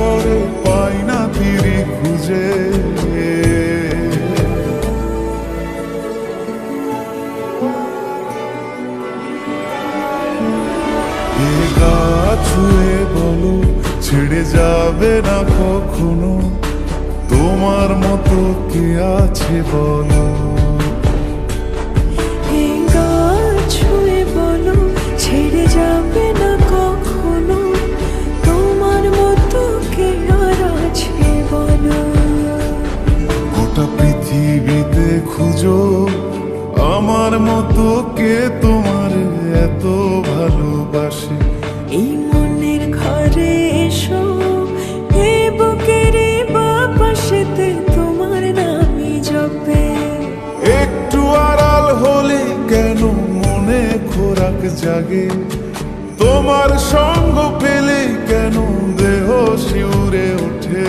পরে পাই না তিরি খুঁজে। গা ছুঁয়ে বলো, ছেড়ে যাবে না কখনো? তোমার মতো কে আছে বলো? ভালোবাসে। এই মনের ঘরে এসো এ বুকের বাপাশেতে তোমার নামই জপে। একটু আড়াল হলে কেন মনে খোরাক জাগে? তোমার সঙ্গ পেলে কেন দেহ শিউরে ওঠে?